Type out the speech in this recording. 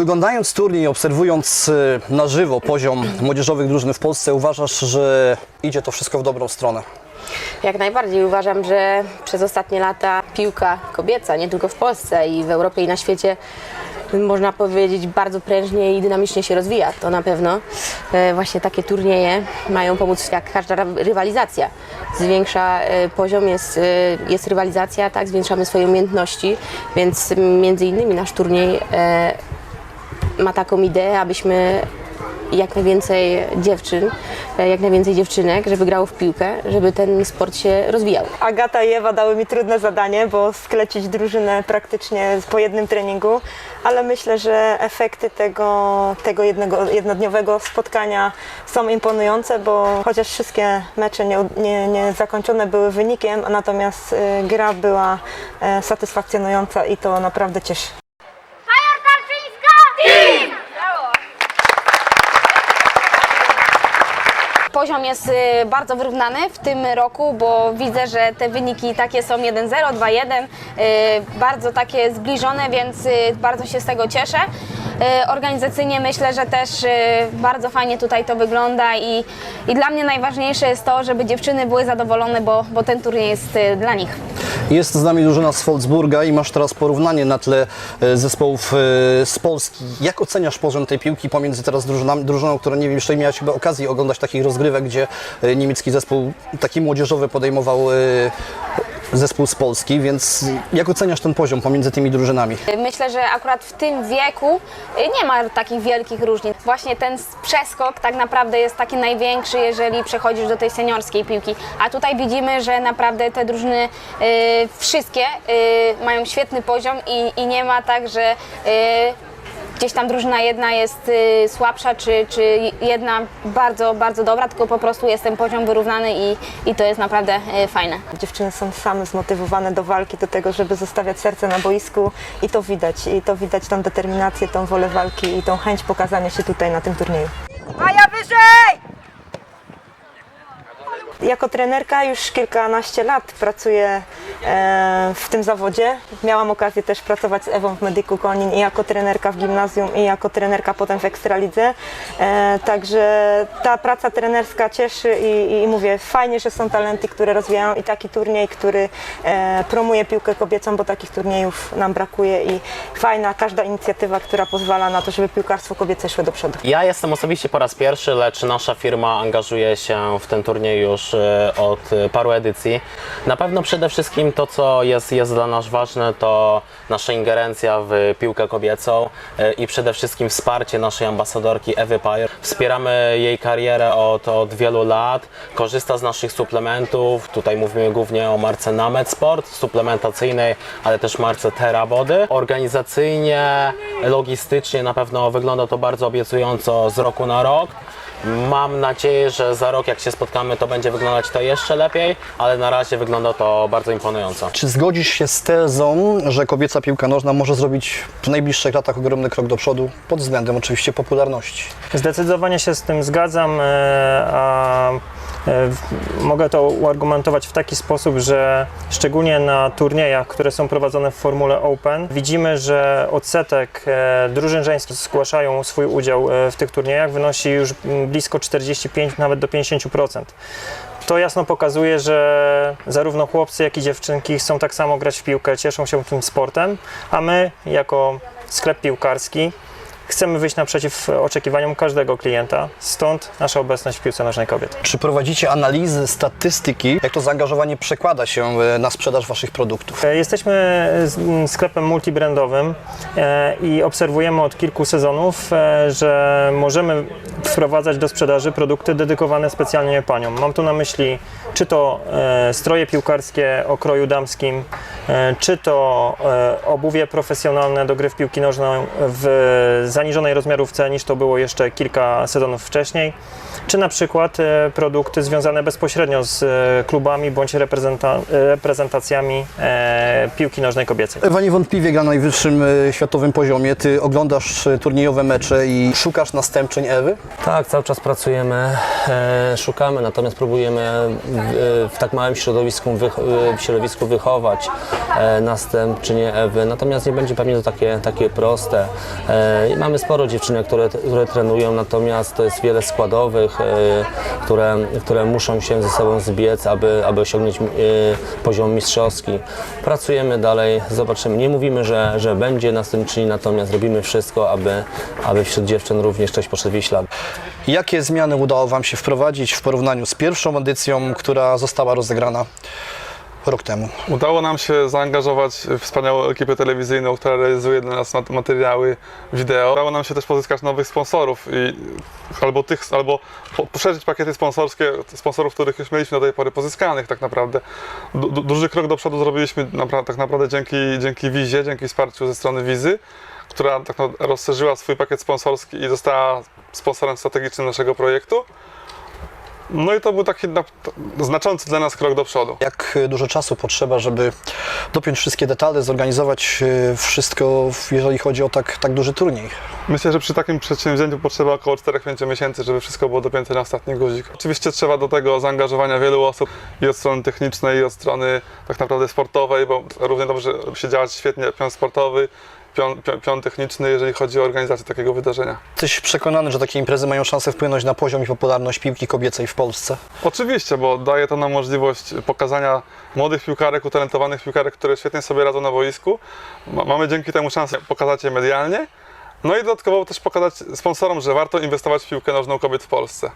Przyglądając turniej, obserwując y, na żywo poziom młodzieżowych drużyn w Polsce, uważasz, że idzie to wszystko w dobrą stronę? Jak najbardziej uważam, że przez ostatnie lata piłka kobieca, nie tylko w Polsce i w Europie i na świecie, można powiedzieć, bardzo prężnie i dynamicznie się rozwija. To na pewno e, właśnie takie turnieje mają pomóc, jak każda rywalizacja. Zwiększa e, poziom, jest, e, jest rywalizacja, tak, zwiększamy swoje umiejętności, więc między innymi nasz turniej ma taką ideę, abyśmy jak najwięcej dziewczyn, e, jak najwięcej dziewczynek, żeby grało w piłkę, żeby ten sport się rozwijał. Agata i Ewa dały mi trudne zadanie, bo sklecić drużynę praktycznie po jednym treningu, ale myślę, że efekty tego, tego jednego, jednodniowego spotkania są imponujące, bo chociaż wszystkie mecze nie, nie, nie zakończone były wynikiem, natomiast y, gra była e, satysfakcjonująca i to naprawdę cieszy. Poziom jest y, bardzo wyrównany w tym roku, bo widzę, że te wyniki takie są 1-0, 2-1, y, bardzo takie zbliżone, więc y, bardzo się z tego cieszę. Y, Organizacyjnie myślę, że też y, bardzo fajnie tutaj to wygląda i, i dla mnie najważniejsze jest to, żeby dziewczyny były zadowolone, bo, bo ten turniej jest y, dla nich. Jest z nami drużyna z Wolfsburga i masz teraz porównanie na tle e, zespołów e, z Polski. Jak oceniasz poziom tej piłki pomiędzy teraz drużynami, drużyną, która nie wiem, jeszcze miałaś chyba okazji oglądać takich rozgrywek, gdzie e, niemiecki zespół taki młodzieżowy podejmował e, zespół z Polski, więc jak oceniasz ten poziom pomiędzy tymi drużynami? Myślę, że akurat w tym wieku y, nie ma takich wielkich różnic. Właśnie ten przeskok tak naprawdę jest taki największy, jeżeli przechodzisz do tej seniorskiej piłki. A tutaj widzimy, że naprawdę te drużyny y, wszystkie y, mają świetny poziom i, i nie ma tak, że y, gdzieś tam drużyna jedna jest y, słabsza, czy, czy jedna bardzo, bardzo dobra, tylko po prostu jest ten poziom wyrównany i, i to jest naprawdę y, fajne. Dziewczyny są same zmotywowane do walki, do tego, żeby zostawiać serce na boisku i to widać. I to widać tą determinację, tą wolę walki i tą chęć pokazania się tutaj na tym turnieju. Jako trenerka już kilkanaście lat pracuję e, w tym zawodzie. Miałam okazję też pracować z Ewą w Medyku Konin i jako trenerka w gimnazjum i jako trenerka potem w Ekstralidze. E, także ta praca trenerska cieszy i, i mówię, fajnie, że są talenty, które rozwijają i taki turniej, który e, promuje piłkę kobiecą, bo takich turniejów nam brakuje i fajna każda inicjatywa, która pozwala na to, żeby piłkarstwo kobiece szło do przodu. Ja jestem osobiście po raz pierwszy, lecz nasza firma angażuje się w ten turniej już od e, paru edycji. Na pewno przede wszystkim to, co jest, jest dla nas ważne, to nasza ingerencja w piłkę kobiecą e, i przede wszystkim wsparcie naszej ambasadorki Ewy Pajer. Wspieramy jej karierę od, od wielu lat, korzysta z naszych suplementów. Tutaj mówimy głównie o marce Namet Sport, suplementacyjnej, ale też marce Terra Wody. Organizacyjnie, logistycznie na pewno wygląda to bardzo obiecująco z roku na rok. Mam nadzieję, że za rok jak się spotkamy to będzie wyglądać to jeszcze lepiej, ale na razie wygląda to bardzo imponująco. Czy zgodzisz się z tezą, że kobieca piłka nożna może zrobić w najbliższych latach ogromny krok do przodu pod względem oczywiście popularności? Zdecydowanie się z tym zgadzam, e, a mogę to uargumentować w taki sposób, że szczególnie na turniejach, które są prowadzone w Formule Open, widzimy, że odsetek e, drużyn żeńskich zgłaszają swój udział e, w tych turniejach wynosi już blisko 45, nawet do 50%. To jasno pokazuje, że zarówno chłopcy, jak i dziewczynki chcą tak samo grać w piłkę, cieszą się tym sportem, a my, jako sklep piłkarski, chcemy wyjść naprzeciw oczekiwaniom każdego klienta, stąd nasza obecność w piłce nożnej kobiet. Czy prowadzicie analizy, statystyki, jak to zaangażowanie przekłada się e, na sprzedaż waszych produktów? E, Jesteśmy m, sklepem multibrandowym e, i obserwujemy od kilku sezonów, e, że możemy wprowadzać do sprzedaży produkty dedykowane specjalnie paniom. Mam tu na myśli czy to e, stroje piłkarskie o kroju damskim, e, czy to e, obuwie profesjonalne do gry w piłki nożnej w zaniżonej rozmiarówce niż to było jeszcze kilka sezonów wcześniej, czy na przykład e, produkty związane bezpośrednio z e, klubami bądź reprezenta- reprezentacjami e, piłki nożnej kobiecej. Ewa niewątpliwie gra na najwyższym e, światowym poziomie. Ty oglądasz e, turniejowe mecze i szukasz następczeń Ewy? Tak, cały czas pracujemy, e, szukamy, natomiast próbujemy w, tak małym środowisku, środowisku wychować e, następczynie Ewy. Natomiast nie będzie pewnie to takie, takie proste. E, mamy sporo dziewczynek, które, które trenują, natomiast to jest wiele składowych, e, które, które muszą się ze sobą zbiec, aby, aby osiągnąć e, poziom mistrzowski. Pracujemy dalej, zobaczymy. Nie mówimy, że, że będzie następczyni, natomiast robimy wszystko, aby, aby wśród dziewczyn również ktoś poszedł w ślad. Jakie zmiany udało Wam się wprowadzić w porównaniu z pierwszą edycją, która została rozegrana rok temu? Udało nam się zaangażować wspaniałą ekipę telewizyjną, która realizuje dla nas mat- materiały wideo. Udało nam się też pozyskać nowych sponsorów i albo tych, albo po- poszerzyć pakiety sponsorskie sponsorów, których już mieliśmy do tej pory pozyskanych tak naprawdę. Du, du, duży krok do przodu zrobiliśmy tak naprawdę dzięki, dzięki Wizie, dzięki wsparciu ze strony Wizy, która tak naprawdę rozszerzyła swój pakiet sponsorski i została sponsorem strategicznym naszego projektu. No i to był taki na, znaczący dla nas krok do przodu. Jak e, dużo czasu potrzeba, żeby dopiąć wszystkie detale, zorganizować e, wszystko, jeżeli chodzi o tak, tak duży turniej? Myślę, że przy takim przedsięwzięciu potrzeba około 4-5 miesięcy, żeby wszystko było dopięte na ostatni guzik. Oczywiście trzeba do tego zaangażowania wielu osób i od strony technicznej, i od strony tak naprawdę sportowej, bo równie dobrze się działać świetnie pion sportowy, pion, pion, pion techniczny, jeżeli chodzi o organizację takiego wydarzenia. Jesteś przekonany, że takie imprezy mają szansę wpłynąć na poziom i popularność piłki kobiecej w Polsce? Oczywiście, bo daje to nam możliwość pokazania młodych piłkarek, utalentowanych piłkarek, które świetnie sobie radzą na boisku. Ma- Mamy dzięki temu szansę pokazać je medialnie, no i dodatkowo też pokazać sponsorom, że warto inwestować w piłkę nożną kobiet w Polsce.